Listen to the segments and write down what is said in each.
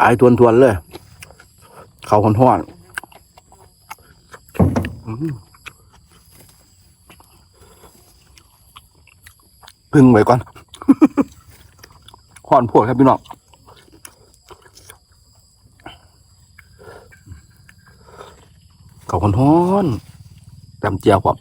อายทวนทวนๆเลย เขาคนห้อนพึ่งไว้ก่อนห้อนพวดครับพี่น้องเขาคนห้อนจำเจียวครับ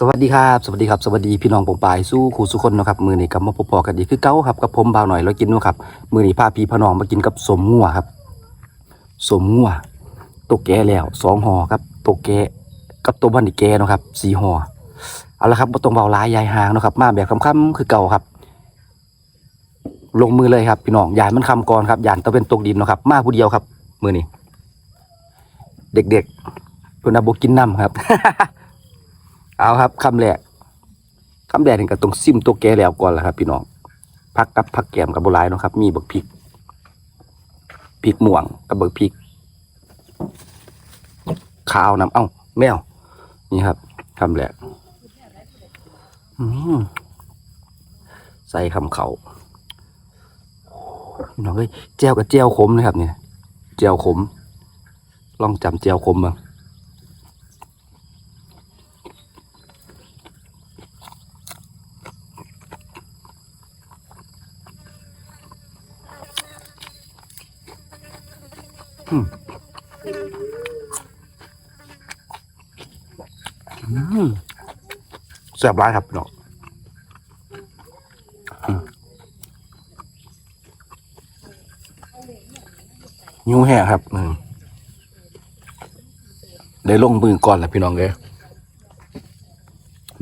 สวัสดีครับ สวัสดีครับ สวัสดีพี่น้องปองปายสู้ขู่สุคนนะครับมือนี้กับมาพบพอกันดีคือเก้าครับกับผมบ่าวหน่อยแล้วกินนู่ครับมือนี้พาพี่พน้องมากินกับสมงัวครับสมงัวตัวแก่แล้วสองห่อครับตัวแก่กับตัวบันอีแก่นะครับสี่ห่อเอาละครับบ่ต้องเบาลายยายหางนะครับ มาแบบคำๆคือเก่าครับ ลงมือเลยครับ พี่น้องยานมันคำก่อนครับยานตะเป็นตกดินนะครับ มาผู้เดียวครับ มือนี้เด็กๆเพื่อนอาบกินน้ำครับ เอาครับคำแรกคำแรกนี่ก็ต้องซิมตัวแกแล้วก่อนละครับ พี่น้องพักกับพักแกมกับโบราณนาะครับ มีบักพริกพริกม่วงกับบักพริกขาวน้ำเอ้า แมว นี่ครับคำแรกใส่คำเขาพี่น้องเอ้ยแจวกับแจวขมนะครับ เนี่ยแจวขม ลองจำแจวขมบ้าง อืม แซ่บร้ายครับพี่น้องอืมยูแห่ครับอืมได้ลงมือก่อนแหละพี่น้องเลย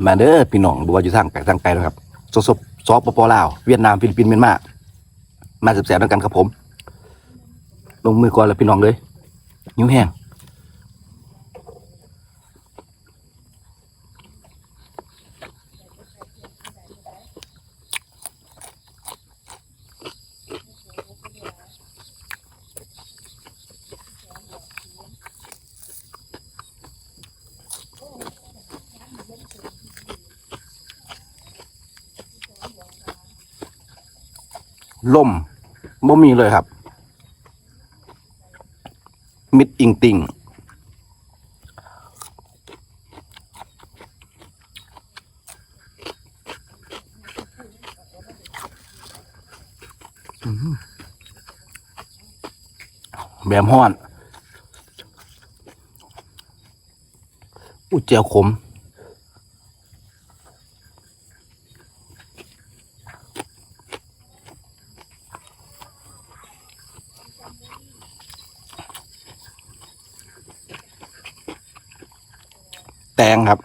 มาเด้อพี่น้องดูว่าอยู่ทางไกลทางไกลแล้วครับสดๆซอฟปปลาวเวียดนามฟิลิปปินส์เมียนมามาแซ่บๆด้วยกันครับผม ลงมือก่อนแหล้วพี่น้องเลยยูแห้ง ล่มบ่มีเลยครับ มิดอิงติงแบมห้อน อุ้ยเจียวขม แตงครับ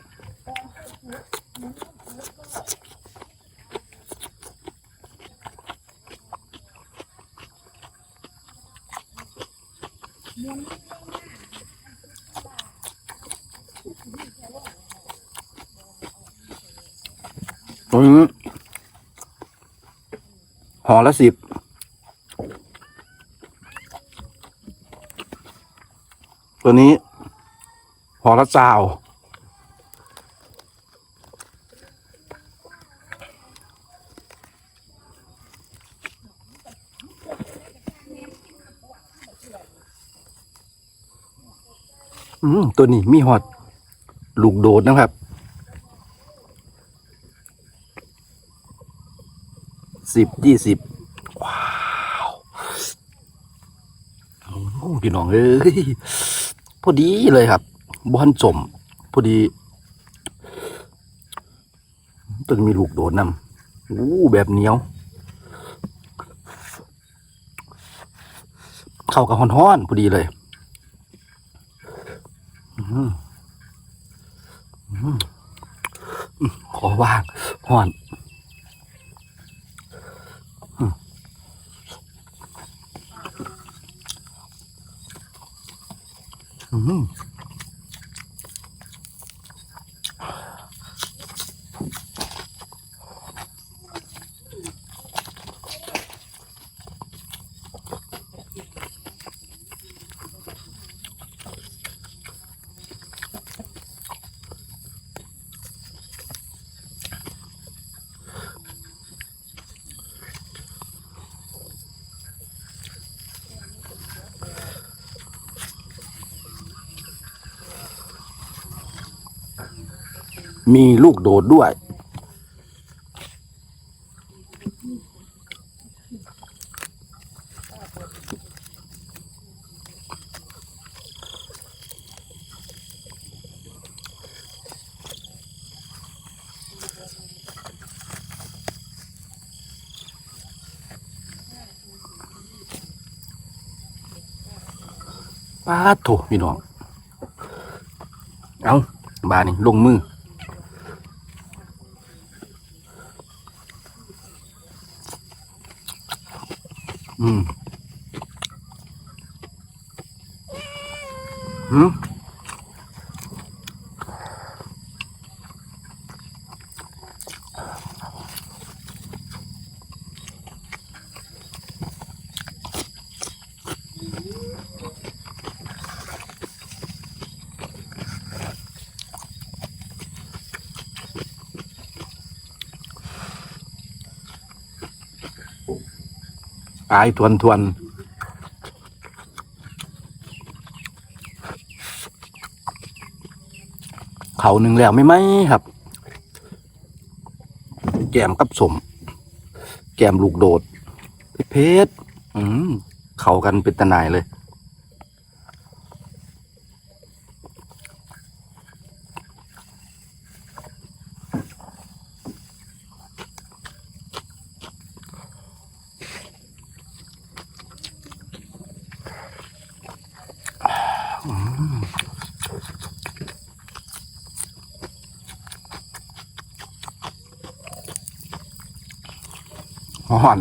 ตัวนี้ห่อละสิบตัวนี้ห่อละจาว อืมตัวนี้มีหอด ลูกโดดนะครับ สิบยี่สิบว้าวโอ้พี่น้องเอ้ยพอดีเลยครับบอนสมพอดีต้นมีลูกโดดนำอู้แบบเหนียว เข้ากับฮ้อนๆพอดีเลย ขอว่างห่อนอืม มีลูกโดดด้วย ป้าดโถพี่น้อง เอาบานี่ลงมอืม อายทวนทวนเขาหนึ่งแล้วไม่ไหมครับ แกมกับสม แกมลูกโดดเพชรเขากันเป็นตะนายเลย ห่อน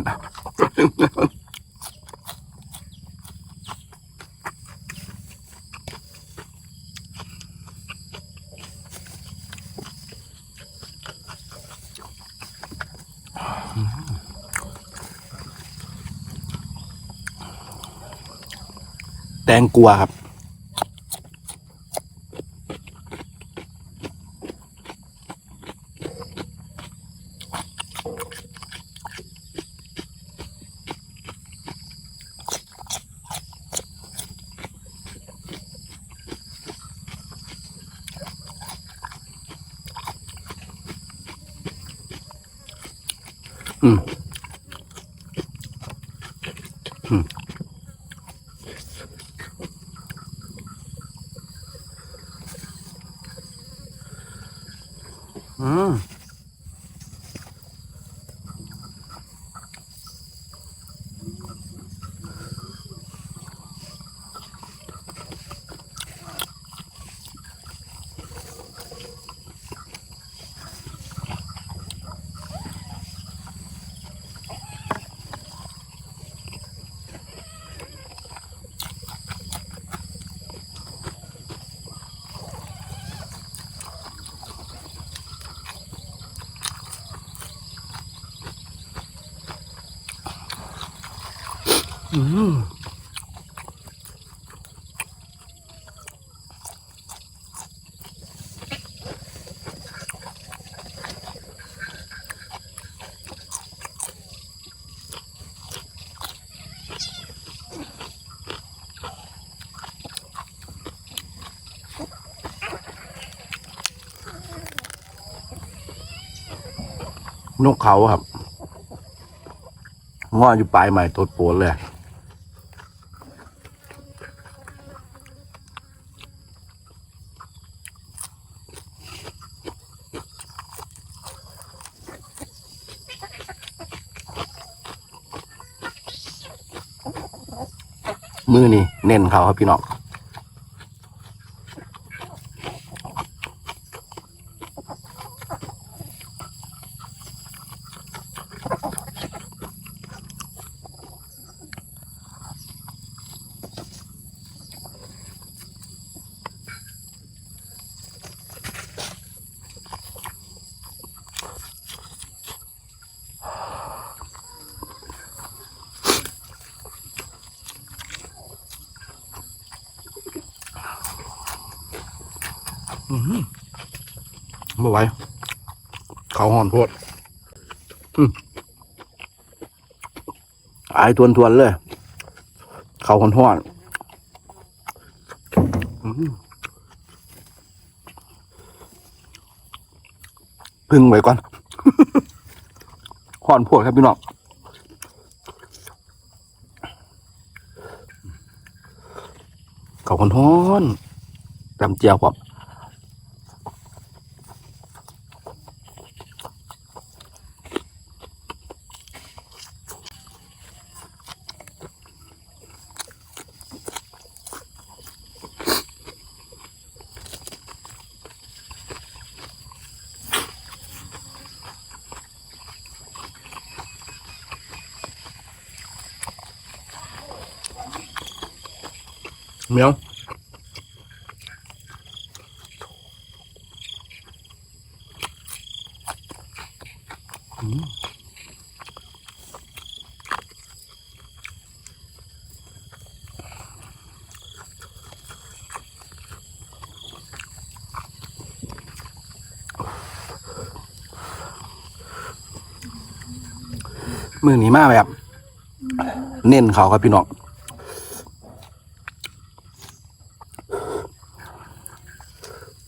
แตงกลัวครับ นกเขาครับงออยู่ปลายใหม่ตัวโปนเลย มือนี่เน้นเขาครับพี่น้อง ไม่ไหวเขาหอนโพดอืมอายทวนทวนๆเลย เขาหอนห้อนพึ่งไว้ก่อนห่อนโพดครับพี่น้องเขาคนท้อนจำเจียวครับ เมียวอืมมือนี้มาแบบ เน้นเขาครับพี่น้อง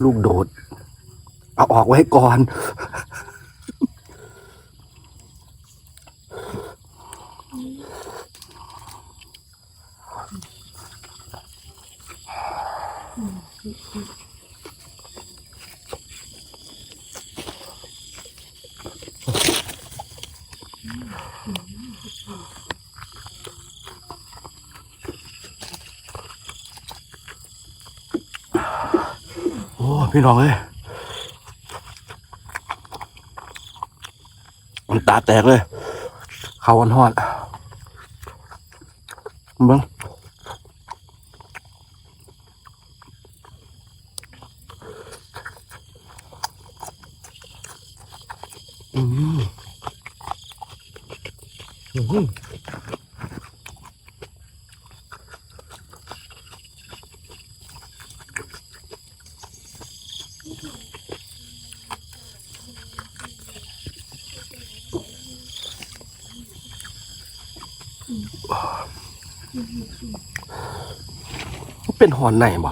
ลูกโดด เอาออกไว้ก่อน อ้พี่น้องเอ้ยมันตาแตกเลย เขาวันหอดเบิ้ง เป็นหอนไหนบ่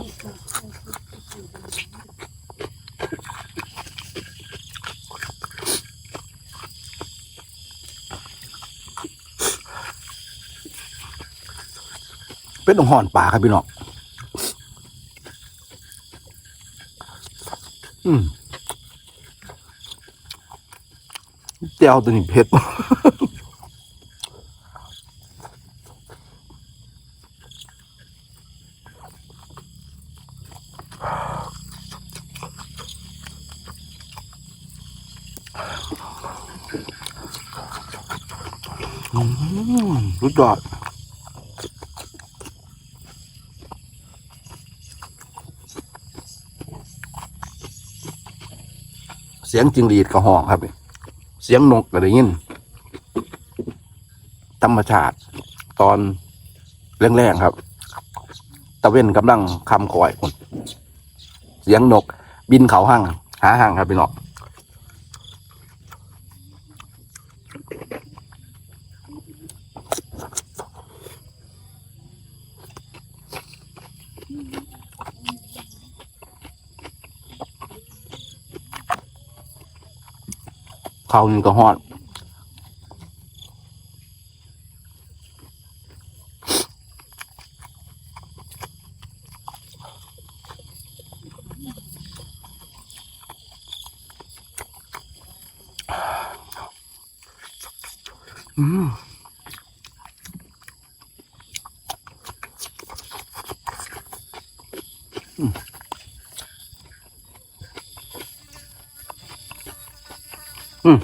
เป็นหอนป่าครับพี่น้องอืมเจ้าตัวนี้เผ็ด อืม รู้จอดเสียงจิงหรีดกระหองครับ เสียงนกก็ได้ยินธรรมชาติตอนแรงๆครับ ตะเว้นกำลังคำคอยคนเสียงนก บินเขาห้างหาห้างครับพี่น้อง ขานี่ก็ฮอดอืมอืม อืม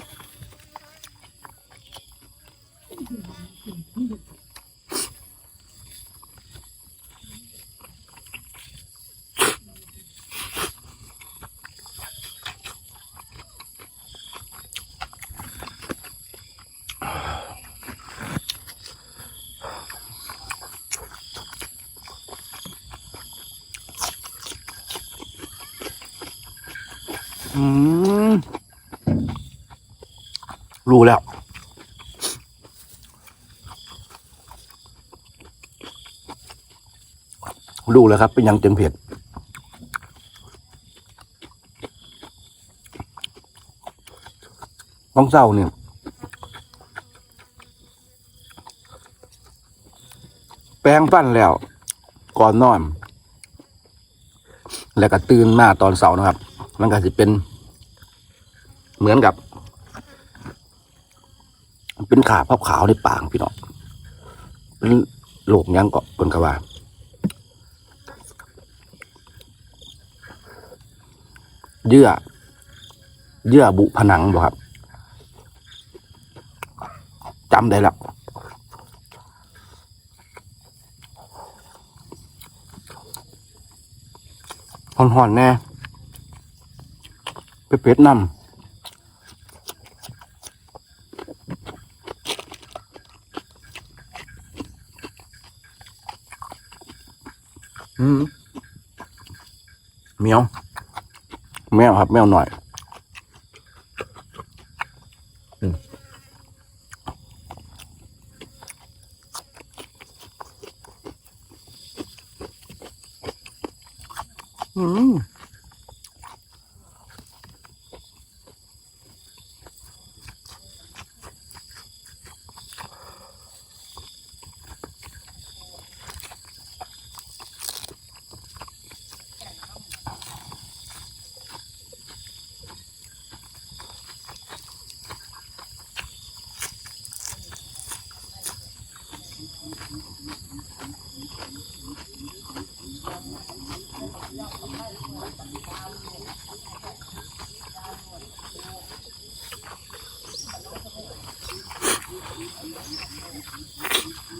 อืม รู้แล้ว รู้แล้วครับเป็นยังจึงเผ็ดต้องเศร้าเนี่ยแปรงฟันแล้ว ก่อนนอน แล้วก็ตื่นมาตอนเสาร์นะครับ มันก็จะเป็นเหมือนกับ เป็นขาพขาวในปากพี่น้องเป็นโรคหยังเกาะบนกระว่าเยื่อ เยื่อบุผนังบ่ครับจำได้ล้วห่อนๆแน่เผ็ดๆนำ เหมียวแมวครับ แมวหน่อยอืม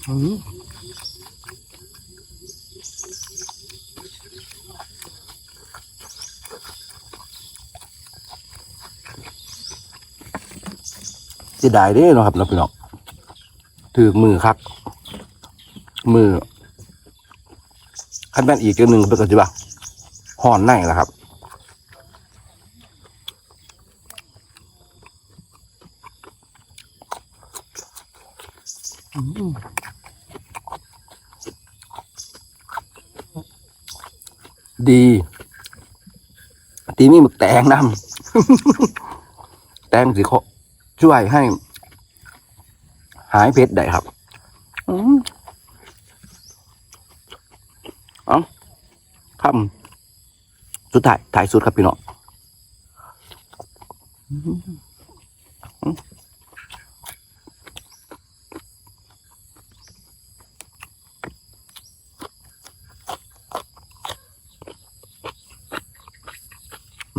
เสียดายเด้เนาะครับเนาะพี่น้องถือมือคัก มือขั้นแม่นอีกจ้าหนึ่งเป็นกันจิบะห่อนในแหละครับ ดี ตีมีหมึกแตงนำแตงสิเขาช่วยให้ หายเผ็ดได้ครับอืมเอ้าคำสุดท้ายถ่ายสุดครับพี่น้อง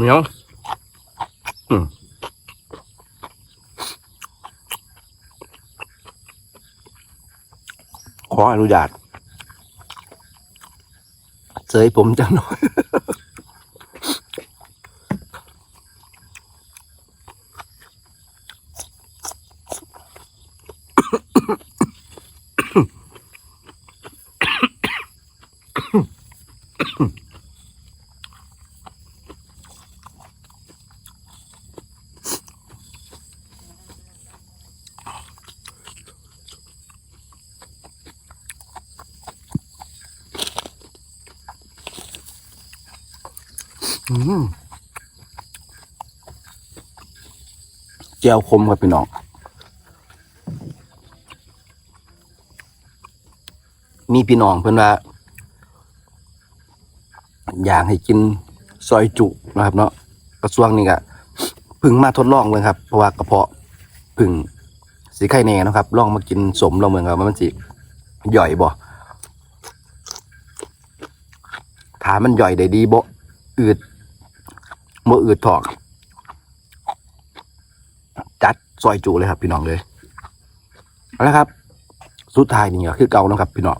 เหนียวอืมขออนุญาตเสยผมจังหน่อย เจียวคมครับพี่น้องมีพี่น้องเพื่อนว่า อยากให้กินซอยจุนะครับ เนาะกระทรวงนี่ก็พึ่งมาทดลองเลยครับ เพราะว่ากระเพาะพึ่งสีไข่แน่นะครับลองมากินสมเราเมืองครับว่ามันสิย่อยบ่ถามมันย่อยได้ดีบ่อืด มื่ออืดถอกจัดซอยจูเลยครับ พี่น้องเลยเอาละครับ สุดท้ายนี่ก็คือเก่านะครับ พี่น้อง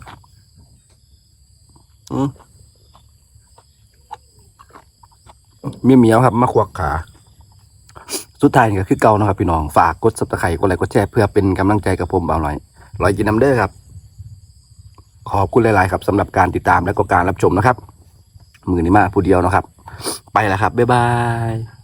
มีเมียวครับมาควักขาสุดท้ายนี่ก็คือเก่านะครับ พี่น้องฝากกดซับสไครต์กดไลค์กดแชร์เพื่อเป็นกำลังใจกับผมเบาหน่อยรอยกินน้ำเด้อครับ ขอบคุณหลาย ๆ ครับสำหรับการติดตามและก็การรับชมนะครับ มือนี้มาผู้เดียวนะครับ ไปแล้วครับ บ๊ายบาย